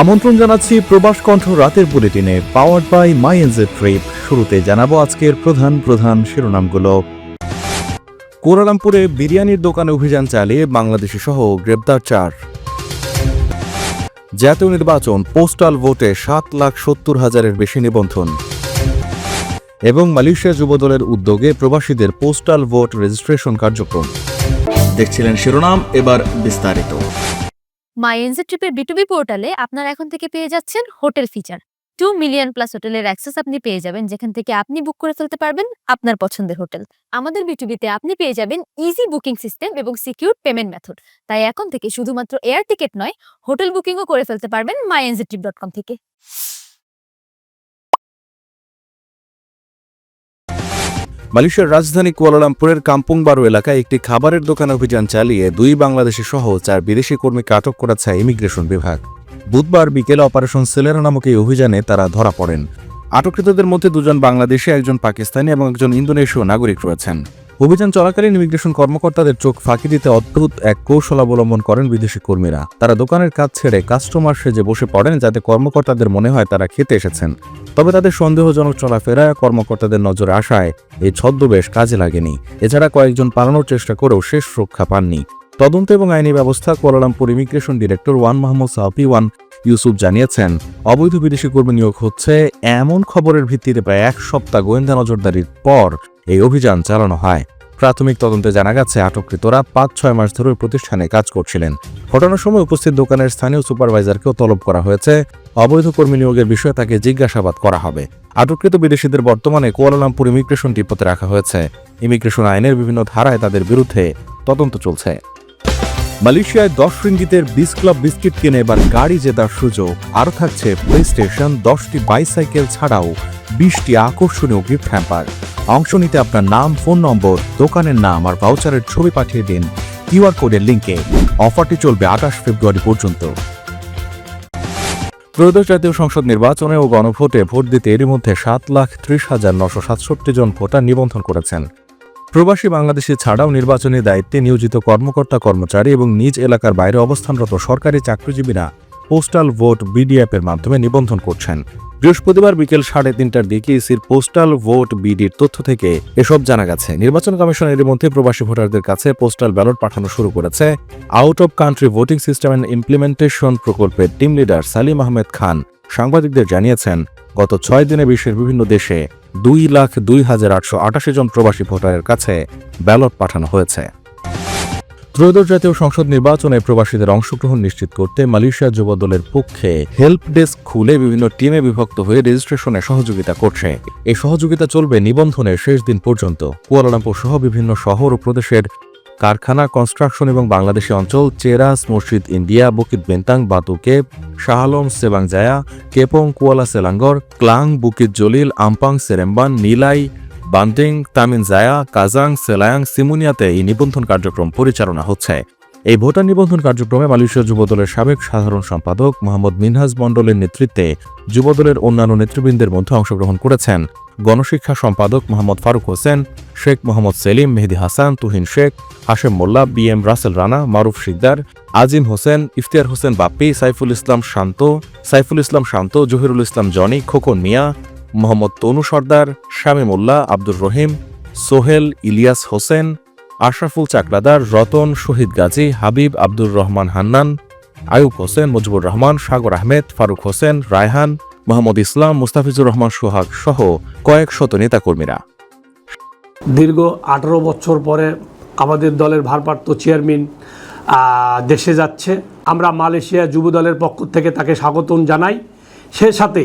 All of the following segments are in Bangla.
আমন্ত্রণ জানাচ্ছি প্রবাস কণ্ঠ রাতের বুলেটিনে powered by my NJ trip শুরুতে জানাব আজকের প্রধান প্রধান শিরোনামগুলো। কুয়ালালামপুরে বিরিয়ানির দোকানে অভিযান চালিয়ে বাংলাদেশি সহ গ্রেপ্তার চার। জাতীয় নির্বাচন পোস্টাল ভোটে সাত লাখ সত্তর হাজারের বেশি নিবন্ধন। এবং মালয়েশিয়া যুবদলের উদ্যোগে প্রবাসীদের পোস্টাল ভোট রেজিস্ট্রেশন কার্যক্রম। দেখছিলেন শিরোনাম, এবার বিস্তারিত। মাই এনজে ট্রিপের বিটুবি পোর্টালে আপনারা এখন থেকে পেয়ে যাচ্ছেন hotel feature. Two million plus হোটেলের অ্যাক্সেস আপনি পেয়ে যাবেন, যেখান থেকে আপনি বুক করে ফেলতে পারবেন আপনার পছন্দের হোটেল। আমাদের বিটুবিতে আপনি পেয়ে যাবেন ইজি বুকিং সিস্টেম এবং সিকিউর পেমেন্ট মেথড তাই এখন থেকে শুধুমাত্র এয়ার টিকিট নয়, হোটেল বুকিংও করে ফেলতে পারবেন my NJ trip dot com থেকে। মালয়েশিয়ার রাজধানী কুয়ালালামপুরের কাম্পুংবারু এলাকায় একটি খাবারের দোকান অভিযান চালিয়ে দুই বাংলাদেশি সহ চার বিদেশি কর্মীকে আটক করেছে ইমিগ্রেশন বিভাগ। বুধবার বিকেলে অপারেশন সেলেরা নামক এই অভিযানে তারা ধরা পড়েন। আটককৃতদের মধ্যে দুজন বাংলাদেশি, একজন পাকিস্তানি এবং একজন ইন্দোনেশীয় নাগরিক রয়েছেন। অভিযান চলাকালীন ইমিগ্রেশন কর্মকর্তাদের চোখ ফাঁকি দিতে অদ্ভুত এক কৌশল অবলম্বন করেন বিদেশি কর্মীরা। তারা দোকানের কাজ ছেড়ে কাস্টমার সেজে বসে পড়েন যাতে কর্মকর্তাদের মনে হয় তারা খেতে এসেছেন। তবে তাদের সন্দেহজনক চলাফেরায় কর্মকর্তাদের নজরে আসায় এই ছদ্মবেশ কাজে লাগেনি। এছাড়া কয়েকজন পালানোর চেষ্টা করেও শেষ রক্ষা পাননি। তদন্ত এবং আইনি ব্যবস্থা Kuala Lumpur immigration director Wan Mahmud Safi Wan Yusuf জানিয়েছেন, অবৈধ বিদেশি কর্মী নিয়োগ হচ্ছে এমন খবরের ভিত্তিতে প্রায় এক সপ্তাহ গোয়েন্দা নজরদারির পর এই অভিযান চালানো হয়। প্রাথমিক তদন্তে জানা গেছে, আটককৃতরা পাঁচ, ছয় মাস ধরে প্রতিষ্ঠানে কাজ করছিলেন। ঘটনার সময় উপস্থিত দোকানের স্থানীয় সুপারভাইজারকেও তলব করা হয়েছে। অবৈধ কর্মী নিয়োগের বিষয়ে তাকে জিজ্ঞাসাবাদ করা হবে। আটককৃত বিদেশিদের বর্তমানে কুয়ালালামপুর ইমিগ্রেশন ডিপোতে রাখা হয়েছে। ইমিগ্রেশন আইনের বিভিন্ন ধারায় তাদের বিরুদ্ধে তদন্ত চলছে। মালয়েশিয়ায় দশ রিঙ্গিতের বিস ক্লাব বিস্কিট কিনে এবার গাড়ি জেতার সুযোগ। আরও থাকছে প্লে স্টেশন দশটি বাইসাইকেল ছাড়াও বিশটি আকর্ষণীয় গিফট হ্যাম্পার অংশ নিতে আপনার নাম, ফোন নম্বর, দোকানের নাম আর ভাউচারের ছবি পাঠিয়ে দিন কিউআর কোডের লিঙ্কে অফারটি চলবে আঠাশ ফেব্রুয়ারি পর্যন্ত। ত্রয়োদশ জাতীয় সংসদ নির্বাচনে ও গণভোটে ভোট দিতে এরই মধ্যে সাত লাখ ত্রিশ হাজার নশো সাতষট্টি জন ভোটার নিবন্ধন করেছেন। প্রবাসী বাংলাদেশি ছাড়াও নির্বাচনী দায়িত্বে নিয়োজিত কর্মকর্তা, কর্মচারী এবং নিজ এলাকার বাইরে অবস্থানরত সরকারি চাকরিজীবীরা পোস্টাল ভোট বিডি অ্যাপের মাধ্যমে নিবন্ধন করছেন। বৃহস্পতিবার বিকেল সাড়ে তিনটার দিকে ইসির পোস্টাল ভোট বিডির তথ্য থেকে এসব জানা গেছে। নির্বাচন কমিশন এর মধ্যে প্রবাসী ভোটারদের কাছে পোস্টাল ব্যালট পাঠানো শুরু করেছে। Out of country voting system and implementation প্রকল্পের টিম লিডার সালিম আহমেদ খান সাংবাদিকদের জানিয়েছেন, গত ছয় দিনে বিশ্বের বিভিন্ন দেশে দুই লাখ দুই হাজার আটশো আটাশি জন প্রবাসী ভোটারের কাছে ব্যালট পাঠানো হয়েছে। ত্রয়োদশ জাতীয় সংসদ নির্বাচনে প্রবাসীদের অংশগ্রহণ নিশ্চিত করতে মালয়েশিয়া যুব দলের পক্ষে হেল্প ডেস্ক খুলে বিভিন্ন টিমে বিভক্ত হয়ে রেজিস্ট্রেশনে সহযোগিতা করছে। এই সহযোগিতা চলবে নিবন্ধনের শেষ দিন পর্যন্ত। কুয়ালালামপুর সহ বিভিন্ন শহর ও প্রদেশের কারখানা কনস্ট্রাকশন এবং বাংলাদেশি অঞ্চল, চেরাস, মসজিদ India, Bukit Bintang Batu Caves Shah Alam Sepang Jaya Kepong, Kuala, Selangor, Klang, Bukit Jalil, Ampang, Seremban, Nilai Banting Taman Jaya, Kajang, Selayang, সিমুনিয়াতে এই নিবন্ধন কার্যক্রম পরিচালনা হচ্ছে। এই ভোটার নিবন্ধন কার্যক্রমে মালয়েশিয়া যুবদলের সাবেক সাধারণ সম্পাদক মোহাম্মদ মিনহাজ মণ্ডলের নেতৃত্বে যুবদলের অন্যান্য নেতৃবৃন্দের মধ্যে অংশগ্রহণ করেছেন। গণশিক্ষা সম্পাদক মোহাম্মদ ফারুক হোসেন, শেখ মোহাম্মদ সেলিম, মেহেদি হাসান, তুহিন শেখ, হাশেম মোল্লা, বি এম রাসেল রানা, মারুফ শিকদার, আজিম হোসেন, ইফতিয়ার হোসেন বাপ্পি, সাইফুল ইসলাম শান্ত, সাইফুল ইসলাম শান্ত, জহিরুল ইসলাম জনি, খোকন মিয়া মোহাম্মদ তনু সর্দার, শামীমুল্লাহ আব্দুর রহিম, সোহেল ইলিয়াস হোসেন, আশরাফুল চাকলাদার রতন শহীদ গাজী, হাবিব আব্দুর রহমান হান্নান, আয়ুব হোসেন, মুজিবুর রহমান, সাগর আহমেদ, ফারুক হোসেন, রায়হান, মোহাম্মদ ইসলাম, মুস্তাফিজুর রহমান সোহাগ সহ কয়েক শত নেতাকর্মীরা। দীর্ঘ আঠারো বছর পরে আমাদের দলের ভারপ্রাপ্ত চেয়ারম্যান দেশে যাচ্ছে। আমরা মালয়েশিয়া যুব দলের পক্ষ থেকে তাকে স্বাগতম জানাই। সে সাথে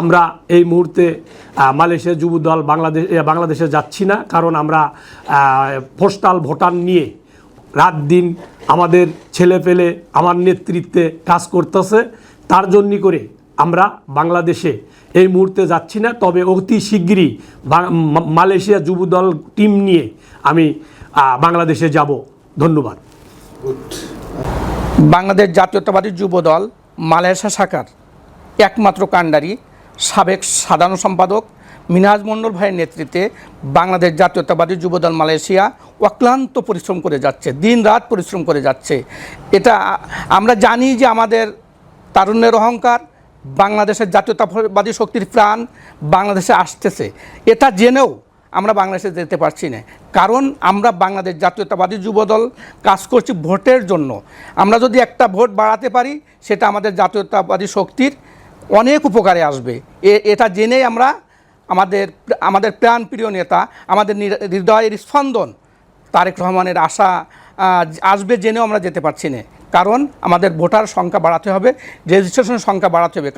আমরা এই মুহূর্তে মালয়েশিয়া যুব দল বাংলাদেশ বাংলাদেশে যাচ্ছি না, কারণ আমরা পোস্টাল ভোটার নিয়ে রাত দিন আমাদের ছেলে পেলে আমার নেতৃত্বে কাজ করতেছে। তার জন্য করে আমরা বাংলাদেশে এই মুহূর্তে যাচ্ছি না, তবে অতি শীঘ্রই মালয়েশিয়া যুব দল টিম নিয়ে আমি বাংলাদেশে যাব। ধন্যবাদ। বাংলাদেশ জাতীয়তাবাদী যুব দল মালয়েশিয়া শাখার একমাত্র কাণ্ডারি সাবেক সাধারণ সম্পাদক মিনাজ মণ্ডল ভাইয়ের নেতৃত্বে বাংলাদেশ জাতীয়তাবাদী যুবদল মালয়েশিয়া অক্লান্ত পরিশ্রম করে যাচ্ছে দিন রাত পরিশ্রম করে যাচ্ছে। এটা আমরা জানি যে আমাদের তারুণ্যের অহংকার, বাংলাদেশের জাতীয়তাবাদী শক্তির প্রাণ বাংলাদেশে আসতেছে। এটা জেনেও আমরা বাংলাদেশে যেতে পারছি না। কারণ আমরা বাংলাদেশ জাতীয়তাবাদী যুবদল কাজ করছি ভোটের জন্য। আমরা যদি একটা ভোট বাড়াতে পারি, সেটা আমাদের জাতীয়তাবাদী শক্তির অনেক উপকারে আসবে। এ- এটা জেনেই আমরা আমাদের আমাদের প্রাণপ্রিয় নেতা, আমাদের হৃদয়ের স্পন্দন, তারেক রহমানের আশা আসবে জেনেও আমরা যেতে পারছি না। কারণ আমাদের ভোটার সংখ্যা বাড়াতে হবে রেজিস্ট্রেশনের সংখ্যা বাড়াতে হবে।